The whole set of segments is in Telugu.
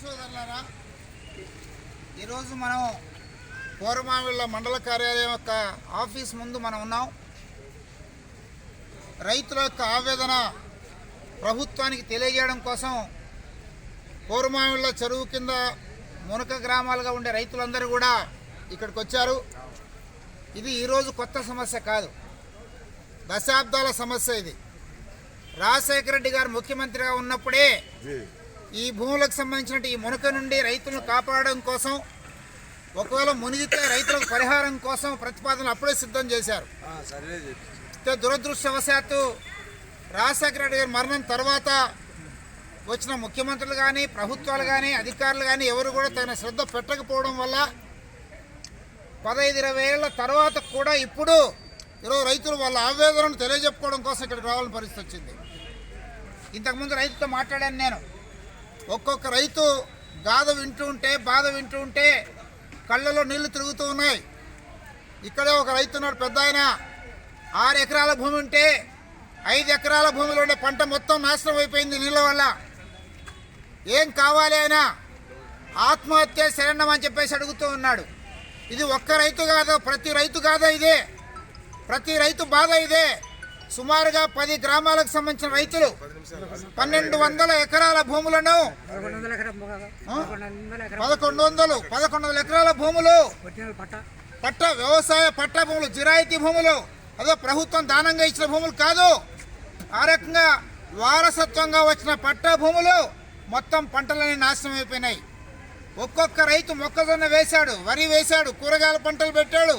సోదరులారా ఈరోజు మనం కోరమావిళ్ళ మండల కార్యాలయం యొక్క ఆఫీస్ ముందు మనం ఉన్నాం. రైతుల యొక్క ఆవేదన ప్రభుత్వానికి తెలియజేయడం కోసం కోరమావిళ్ళ చెరువు కింద మునక గ్రామాలుగా ఉండే రైతులందరూ కూడా ఇక్కడికి వచ్చారు ఇది ఈరోజు కొత్త సమస్య కాదు. దశాబ్దాల సమస్య ఇది. రాజశేఖర రెడ్డి గారు ముఖ్యమంత్రిగా ఉన్నప్పుడే ఈ భూములకు సంబంధించిన ఈ మునక నుండి రైతులను కాపాడడం కోసం ఒకవేళ మునిగితే రైతులకు పరిహారం కోసం ప్రతిపాదనలు అప్పుడే సిద్ధం చేశారు. దురదృష్టవశాత్తు రాజశేఖర రెడ్డి గారి మరణం తర్వాత వచ్చిన ముఖ్యమంత్రులు కానీ ప్రభుత్వాలు కానీ అధికారులు కానీ ఎవరు కూడా తగిన శ్రద్ధ పెట్టకపోవడం వల్ల పదహైదు ఇరవై ఏళ్ళ తర్వాత కూడా ఇప్పుడు ఈరోజు రైతులు వాళ్ళ ఆవేదనను తెలియజెప్పుకోవడం కోసం ఇక్కడికి రావాలని పరిస్థితి వచ్చింది. ఇంతకుముందు రైతుతో మాట్లాడాను నేను. ఒక్కొక్క రైతు గాథ వింటూ ఉంటే బాధ వింటూ ఉంటే కళ్ళలో నీళ్ళు తిరుగుతూ ఉన్నాయి. ఇక్కడే ఒక రైతు ఉన్నాడు పెద్ద ఆయన. ఆరు ఎకరాల భూమి ఉంటే ఐదు ఎకరాల భూమిలో ఉండే పంట మొత్తం నాశనం అయిపోయింది నీళ్ళ వల్ల. ఏం కావాలి ఆయన? ఆత్మహత్య శరణం అని చెప్పేసి అడుగుతూ ఉన్నాడు. ఇది ఒక్క రైతు కాదు ప్రతి రైతు కాదా ఇదే. ప్రతి రైతు బాధ ఇదే. సుమారుగా పది గ్రామాలకు సంబంధించిన రైతులు పన్నెండు వందల ఎకరాల భూములను పదకొండు వందలు పదకొండు వందల ఎకరాల భూములు పట్ట వ్యవసాయ పట్ట భూములు జిరాయితీ భూములు అదో ప్రభుత్వం దానంగా ఇచ్చిన భూములు కాదు. ఆ రకంగా వారసత్వంగా వచ్చిన పట్ట భూములు మొత్తం పంటలన్నీ నాశనం అయిపోయినాయి. ఒక్కొక్క రైతు మొక్కజొన్న వేశాడు వరి వేశాడు కూరగాయల పంటలు పెట్టాడు.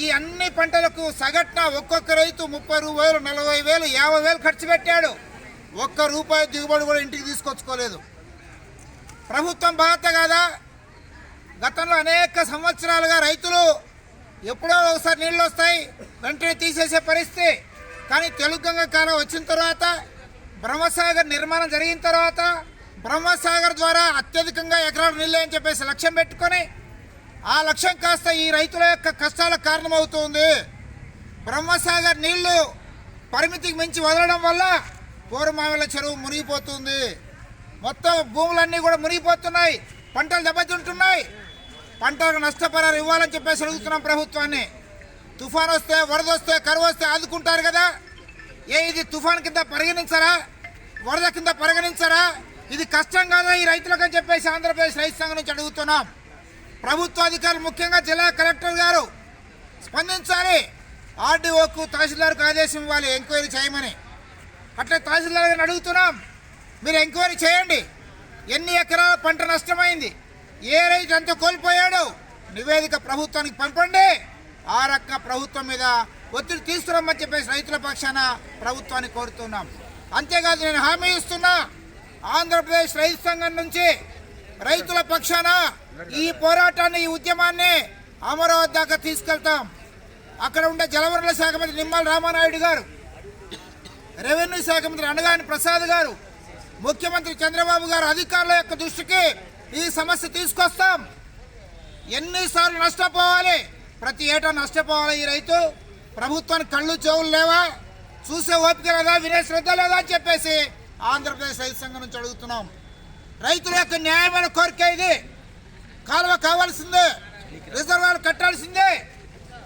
ఈ అన్ని పంటలకు సగటున ఒక్కొక్క రైతు ముప్పై రూపాయలు నలభై వేలు యాభై వేలు ఖర్చు పెట్టాడు. ఒక్క రూపాయి దిగుబడి కూడా ఇంటికి తీసుకొచ్చుకోలేదు. ప్రభుత్వం బాధ్యత కాదా? గతంలో అనేక సంవత్సరాలుగా రైతులు ఎప్పుడో ఒకసారి నీళ్ళు వస్తాయి వెంటనే తీసేసే పరిస్థితి. కానీ తెలుగంగ కాలం వచ్చిన తర్వాత బ్రహ్మసాగర్ నిర్మాణం జరిగిన తర్వాత బ్రహ్మసాగర్ ద్వారా అత్యధికంగా ఎకరాలు నీళ్ళు అని చెప్పేసి లక్ష్యం పెట్టుకొని ఆ లక్ష్యం కాస్త ఈ రైతుల యొక్క కష్టాలకు కారణమవుతుంది. బ్రహ్మసాగర్ నీళ్ళు పరిమితికి మించి వదలడం వల్ల పూర్వమావిల చెరువు మునిగిపోతుంది. మొత్తం భూములన్నీ కూడా మునిగిపోతున్నాయి. పంటలు దెబ్బతింటున్నాయి. పంటలకు నష్టపరాలు ఇవ్వాలని చెప్పేసి అడుగుతున్నాం ప్రభుత్వాన్ని. తుఫాన్ వస్తే వరద వస్తే కరువు వస్తే ఆదుకుంటారు కదా. ఏ ఇది తుఫాన్ కింద పరిగణించరా? వరద కింద పరిగణించరా? ఇది కష్టం కాదా ఈ రైతులకు అని చెప్పేసి ఆంధ్రప్రదేశ్ రైతు సంఘం నుంచి అడుగుతున్నాం. ప్రభుత్వ అధికారులు ముఖ్యంగా జిల్లా కలెక్టర్ గారు స్పందించాలి. ఆర్డీఓకు తహసీల్దార్కు ఆదేశం ఇవ్వాలి ఎంక్వైరీ చేయమని. అట్లా తహసీల్దార్ గారిని అడుగుతున్నాం మీరు ఎంక్వైరీ చేయండి. ఎన్ని ఎకరాల పంట నష్టమైంది? ఏ రైతు ఎంత కోల్పోయాడు? నివేదిక ప్రభుత్వానికి పంపండి. ఆ రక్క ప్రభుత్వం మీద ఒత్తిడి తీసుకురమ్మని చెప్పేసి రైతుల పక్షాన ప్రభుత్వాన్ని కోరుతున్నాం. అంతేకాదు నేను హామీ ఇస్తున్నా ఆంధ్రప్రదేశ్ రైతు సంఘం నుంచి రైతుల పక్షాన ఈ పోరాటాన్ని ఈ ఉద్యమాన్ని అమరావతి దాకా తీసుకెళ్తాం. అక్కడ ఉండే జలవనరుల శాఖ మంత్రి నిమ్మల రామానాయుడు గారు రెవెన్యూ శాఖ మంత్రి అనగాని ప్రసాద్ గారు ముఖ్యమంత్రి చంద్రబాబు గారు అధికారుల యొక్క దృష్టికి ఈ సమస్య తీసుకొస్తాం. ఎన్నిసార్లు నష్టపోవాలి? ప్రతి ఏటా నష్టపోవాలి ఈ రైతు. ప్రభుత్వానికి కళ్ళు చెవులు లేవా? చూసే ఓపిక లేదా? వినే శ్రద్ధ లేదా అని చెప్పేసి ఆంధ్రప్రదేశ్ రైతు సంఘం నుంచి అడుగుతున్నాం. రైతుల యొక్క న్యాయమైన కోరిక ఇది. కాలువ కావాల్సిందే. రిజర్వాయర్ కట్టాల్సిందే.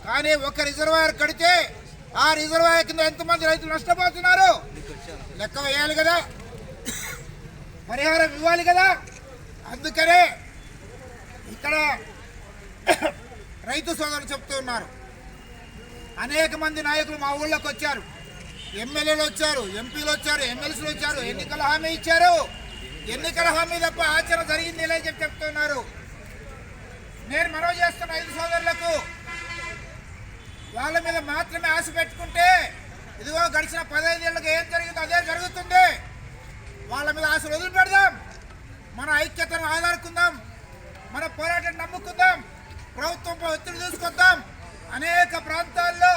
కానీ ఒక రిజర్వాయర్ కడితే ఆ రిజర్వాయర్ కింద ఎంతమంది రైతులు నష్టపోతున్నారు? లెక్క వేయాలి కదా. పరిహారం ఇవ్వాలి కదా. అందుకనే ఇక్కడ రైతు సోదరులు చెప్తూ ఉన్నారు. అనేక మంది నాయకులు మా ఊళ్ళోకి వచ్చారు. ఎమ్మెల్యేలు వచ్చారు ఎంపీలు వచ్చారు ఎమ్మెల్సీలు వచ్చారు. ఎన్నికల హామీ ఇచ్చారు. ఎన్నికల హామీ తప్ప ఆచరణ జరిగింది లేని చెప్పి చెప్తున్నారు. నేను మనవి చేస్తున్న ఐదు సోదరులకు వాళ్ళ మీద మాత్రమే ఆశ పెట్టుకుంటే ఇదిగో గడిచిన పదహైదు ఏళ్ళకి ఏం జరిగిందో అదే జరుగుతుంది. వాళ్ళ మీద ఆశలు వదిలిపెడదాం. మన ఐక్యతను ఆధారుకుందాం. మన పోరాటం నమ్ముకుందాం. ప్రభుత్వంపై ఒత్తిడి తీసుకొద్దాం. అనేక ప్రాంతాల్లో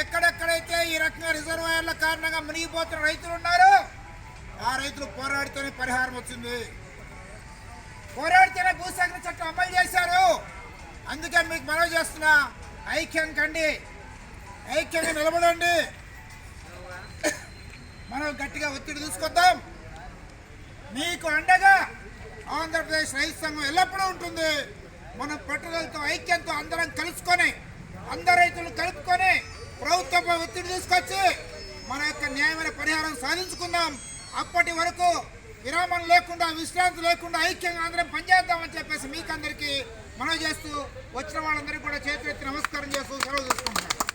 ఎక్కడెక్కడైతే ఈ రకంగా రిజర్వాయర్ల కారణంగా మునిగిపోతున్న రైతులు ఉన్నారో ఆ రైతులు పోరాడితేనే పరిహారం వచ్చింది. పోరాడితేనే భూసేకరణ చట్టం అమలు చేశారు. అందుకని మీకు మనవి చేస్తున్నా ఐక్యం కండి. ఐక్యంగా నిలబడండి. మనం గట్టిగా ఒత్తిడి తీసుకొద్దాం. మీకు అండగా ఆంధ్రప్రదేశ్ రైతు సంఘం ఎల్లప్పుడూ ఉంటుంది. మనం పట్టుదలతో ఐక్యంతో అందరం కలుసుకొని అందరు రైతులు కలుపుకొని ప్రభుత్వంపై ఒత్తిడి తీసుకొచ్చి మన యొక్క న్యాయమైన పరిహారం సాధించుకుందాం. అప్పటి వరకు విరామం లేకుండా విశ్రాంతి లేకుండా ఐక్యంగా అందరం పనిచేద్దామని చెప్పేసి మీకందరికీ మనవి చేస్తూ వచ్చిన వాళ్ళందరికీ కూడా చేతులెత్తి నమస్కారం చేస్తూ సెలవు తీసుకుంటున్నాను.